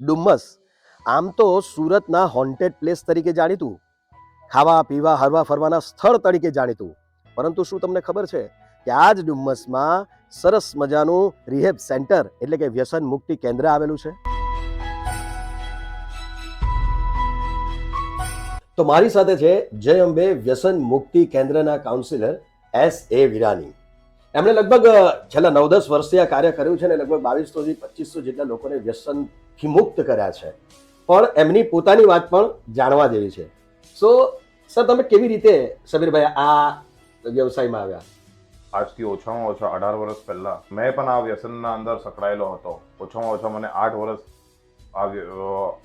ડુમ્મસ. આમ તો સુરતના હોન્ટેડ પ્લેસ તરીકે જાણીતું. ખાવા, પીવા, હરવા, ફરવાના સ્થળ તરીકે જાણીતું. પરંતુ શું તમને ખબર છે કે આ જ ડુમ્મસમાં સરસ મજાનું રિહેબ સેન્ટર એટલે કે વ્યસન મુક્તિ કેન્દ્ર આવેલું છે? તો મારી સાથે છે જય અંબે વ્યસન મુક્તિ કેન્દ્રના કાઉન્સિલર એસ એ વિરાની. એમણે લગભગ છેલ્લા નવ દસ વર્ષથી આ કાર્ય કર્યું છે ને લગભગ બાવીસોથી પચીસો જેટલા લોકોને વ્યસનથી મુક્ત કર્યા છે. પણ એમની પોતાની વાત પણ જાણવા જેવી છે. સો સર તમે કેવી રીતે સમીરભાઈ આ વ્યવસાયમાં આવ્યા? આજથી ઓછામાં ઓછા અઢાર વર્ષ પહેલા મેં પણ આ વ્યસનના અંદર સંકળાયેલો હતો. ઓછામાં ઓછા મને આઠ વર્ષ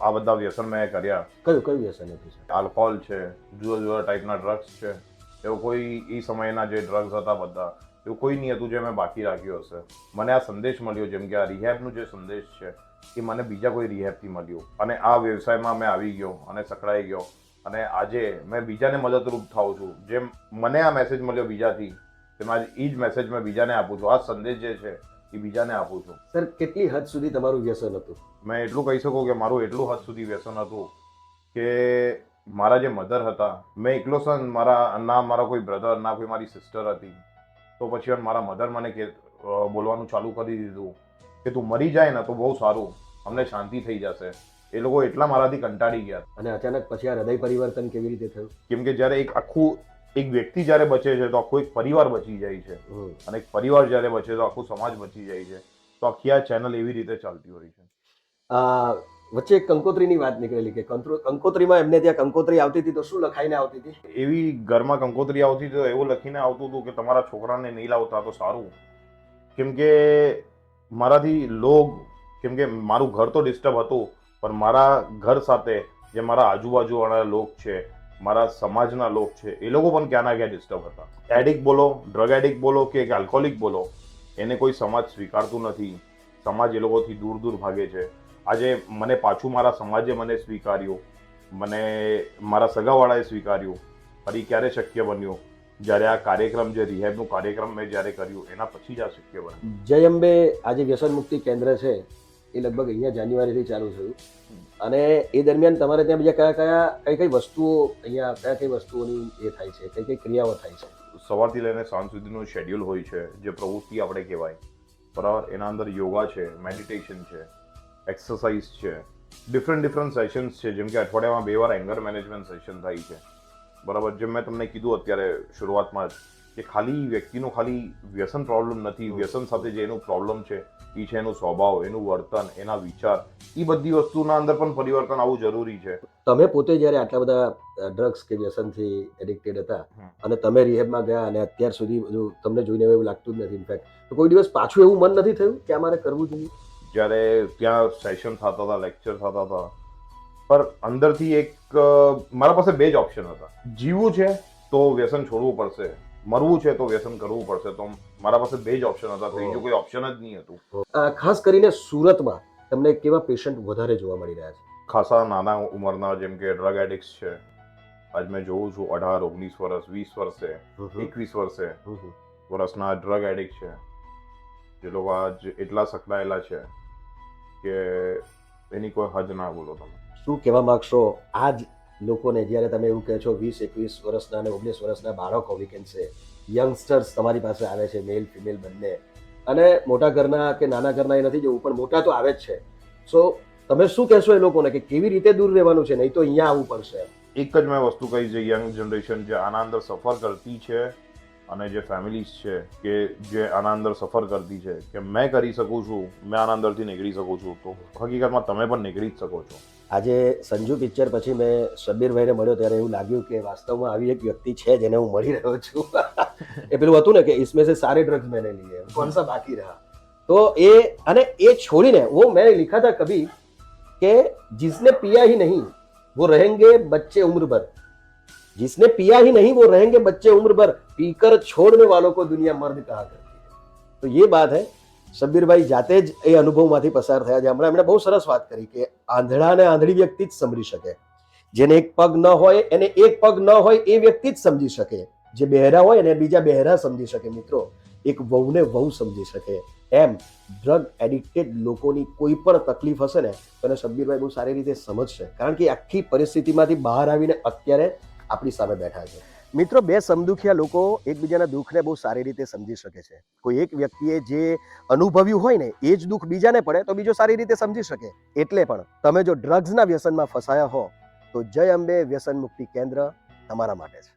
આ બધા વ્યસન મેં કર્યા. કયું કયું વ્યસન હતું છે આલ્કોહોલ છે જુદા જુદા ટાઈપના ડ્રગ્સ છે. એવો કોઈ એ સમયના જે ડ્રગ્સ હતા બધા એવું કોઈ નહીં હતું જે મેં બાકી રાખ્યું હશે. મને આ સંદેશ મળ્યો જેમ કે આ રિહેબનું જે સંદેશ છે એ મને બીજા કોઈ રિહેબથી મળ્યો. અને આ વ્યવસાયમાં મેં આવી ગયો અને સંકળાઈ ગયો. અને આજે મેં બીજાને મદદરૂપ થાઉં છું. જેમ મને આ મેસેજ મળ્યો બીજાથી તેમ આજે એ જ મેસેજ મેં બીજાને આપું છું. આ સંદેશ જે છે એ બીજાને આપું છું. સર કેટલી હદ સુધી તમારું વ્યસન હતું? મેં એટલું કહી શકું કે મારું એટલું હદ સુધી વ્યસન હતું કે મારા જે મધર હતા મેં એકલો સન મારા ના મારા કોઈ બ્રધર ના કોઈ મારી સિસ્ટર હતી. તો પછી મારા મધર મને કે બોલવાનું ચાલુ કરી દીધું. કે તું મરી જાય ને તો બહુ સારું. અમને શાંતિ થઈ જશે. એ લોકો એટલા મારાથી કંટાળી ગયા. અને અચાનક પછી આ હૃદય પરિવર્તન કેવી રીતે થયું? કેમ કે જ્યારે એક આખું એક વ્યક્તિ જ્યારે બચે છે તો આખો એક પરિવાર બચી જાય છે. અને એક પરિવાર જ્યારે બચે તો આખો સમાજ બચી જાય છે. તો આખી આ ચેનલ એવી રીતે ચાલતી હોય છે. વચ્ચે એક કંકોત્રીની વાત નીકળેલી કે કંકોત્રીમાં એમને ત્યાં કંકોત્રી આવતી હતી તો શું લખાઈને આવતી હતી? એવી ઘરમાં કંકોત્રી આવતી તો એવું લખીને આવતું હતું કે તમારા છોકરાને નહીં લાવતા તો સારું. કેમ કે મારાથી લોગ, કેમ કે મારું ઘર તો ડિસ્ટર્બ હતું, પણ મારા ઘર સાથે જે મારા આજુબાજુવાળા લોક છે, મારા સમાજના લોક છે, એ લોકો પણ ક્યાંના ક્યાં ડિસ્ટર્બ હતા. એડિક બોલો ડ્રગ એડિક બોલો કે એક આલ્કોહોલિક બોલો, એને કોઈ સમાજ સ્વીકારતું નથી. સમાજ એ લોકોથી દૂર દૂર ભાગે છે. આજે મને પાછું મારા સમાજે મને સ્વીકાર્યું. મને મારા સગાવાળાએ સ્વીકાર્યું. ફરી ક્યારે શક્ય બન્યું? જ્યારે આ કાર્યક્રમ જે રિહેબનો કાર્યક્રમ મેં જ્યારે કર્યું એના પછી જ આ શક્ય બન્યું જય અંબે આજે વ્યસન મુક્તિ કેન્દ્ર છે એ લગભગ અહીંયા જાન્યુઆરીથી ચાલુ થયું. અને એ દરમિયાન તમારે ત્યાં બીજા કયા કયા કઈ કઈ વસ્તુઓ અહીંયા કયા કઈ વસ્તુઓની એ થાય છે કઈ કઈ ક્રિયાઓ થાય છે? સવારથી લઈને સાંજ સુધીનું શેડ્યુલ હોય છે જે પ્રવૃત્તિ આપણે કહેવાય. બરાબર? એના અંદર યોગા છે મેડિટેશન છે એક્સરસાઇઝ છે ડિફરન્ટ ડિફરન્ટ સેશન્સ છે જેમ કે અઠવાડિયામાં બે વાર એંગર મેનેજમેન્ટ સેશન થાય છે. બરાબર જેમ મેં તમને કીધું અત્યારે શરૂઆતમાં જ કે ખાલી વ્યક્તિનો ખાલી વ્યસન પ્રોબ્લેમ નથી વ્યસન સાથે જે એનું પ્રોબ્લેમ છે એ છે એનું સ્વભાવ એનું વર્તન એના વિચાર એ બધી વસ્તુના અંદર પણ પરિવર્તન આવવું જરૂરી છે. તમે પોતે જ્યારે આટલા બધા ડ્રગ્સ કે વ્યસનથી એડિક્ટેડ હતા અને તમે રિહેબમાં ગયા અને અત્યાર સુધી બધું તમને જોઈને એવું લાગતું જ નથી ઇનફેક્ટ તો કોઈ દિવસ પાછું એવું મન નથી થયું કે અમારે મારે કરવું જોઈએ? જ્યારે ત્યાં સેશન થતા હતા લેક્ચર થતા હતા પર અંદરથી એક મારા પાસે બે જ ઓપ્શન હતા. જીવવું છે તો વ્યસન છોડવું પડશે. મરવું છે તો વ્યસન કરવું પડશે. તો મારા પાસે બે જ ઓપ્શન હતા. ત્રીજું કોઈ ઓપ્શન જ નહીં હતું. ખાસ કરીને સુરતમાં તમને કેવા પેશન્ટ વધારે જોવા મળી રહ્યા છે? ખાસા નાના ઉંમરના જેમ કે ડ્રગ એડિક્ટ છે. આજ મેં જોઉં છું અઢાર ઓગણીસ વર્ષ વીસ વર્ષે એકવીસ વર્ષે વર્ષના ડ્રગ એડિક્ટ છે. જે લોકો આજ એટલા સકળાયેલા છે કે એની કોઈ હદ ના બોલો તમે. શું કહેવા માગશો? આ જ લોકોને જ્યારે તમે એવું કહો છો, વીસ, એકવીસ વર્ષના અને ઓગણીસ વર્ષના બાળકો વીકેન્ડ છે યંગસ્ટર્સ તમારી પાસે આવે છે મેલ ફિમેલ બંને. અને મોટા ઘરના કે નાના ઘરના એ નથી જવું, પણ મોટા તો આવે જ છે. સો તમે શું કહેશો એ લોકોને કે કેવી રીતે દૂર રહેવાનું છે? નહીં તો અહીંયા આવવું પડશે એક જ મેં વસ્તુ કહી છે યંગ જનરેશન જે આના અંદર સફર કરતી છે અને જે ફેમિલીઝ છે કે જે આના અંદર સફર કરતી છે, કે મેં કરી શકું છું, મેં આના અંદરથી નીકળી શકું છું, તો હકીકતમાં તમે પણ નીકળી જ શકો છો. આજે સંજુ પિક્ચર પછી મેં શબ્બીરભાઈને મળ્યો ત્યારે એવું લાગ્યું કે વાસ્તવમાં આવી એક વ્યક્તિ છે જેને હું મળી રહ્યો છું એ પેલું હતું ને કે इसमें से सारे ड्रग्स मैंने लिए कौन सा बाकी रहा तो એ અને એ છોડીને वो मैंने लिखा था कभी कि जिसने पिया ही नहीं वो रहेंगे बच्चे उम्र भर जिसने पिया ही नहीं वो रहेंगे बच्चे उम्र भर पीकर छोड़ने वालों को दुनिया मर्द कहा करती है तो ये बात है શબ્બીરભાઈ જાતે જ એ અનુભવમાંથી પસાર થયા છે. હમણાં એમણે બહુ સરસ વાત કરી કે આંધળા અને આંધળી વ્યક્તિ જ સમજી શકે. જેને એક પગ ન હોય, એને એક પગ ન હોય, એ વ્યક્તિ જ સમજી શકે. જે બહેરા હોય ને બીજા બહેરા સમજી શકે મિત્રો. એક વહુને વહુ સમજી શકે. એમ ડ્રગ એડિક્ટેડ લોકોની કોઈ પણ તકલીફ હશે ને, તો એને શબ્બીરભાઈ બહુ સારી રીતે સમજશે. કારણ કે આખી પરિસ્થિતિમાંથી બહાર આવીને અત્યારે આપણી સામે બેઠા છે. મિત્રો, બે સમદુખિયા લોકો એકબીજાના દુઃખને બહુ સારી રીતે સમજી શકે છે. કોઈ એક વ્યક્તિએ જે અનુભવ્યું હોય ને, એ જ દુઃખ બીજાને પડે તો બીજો સારી રીતે સમજી શકે. એટલે પણ તમે જો ડ્રગ્સના વ્યસનમાં ફસાયા હો, તો જય અંબે વ્યસન મુક્તિ કેન્દ્ર તમારા માટે છે.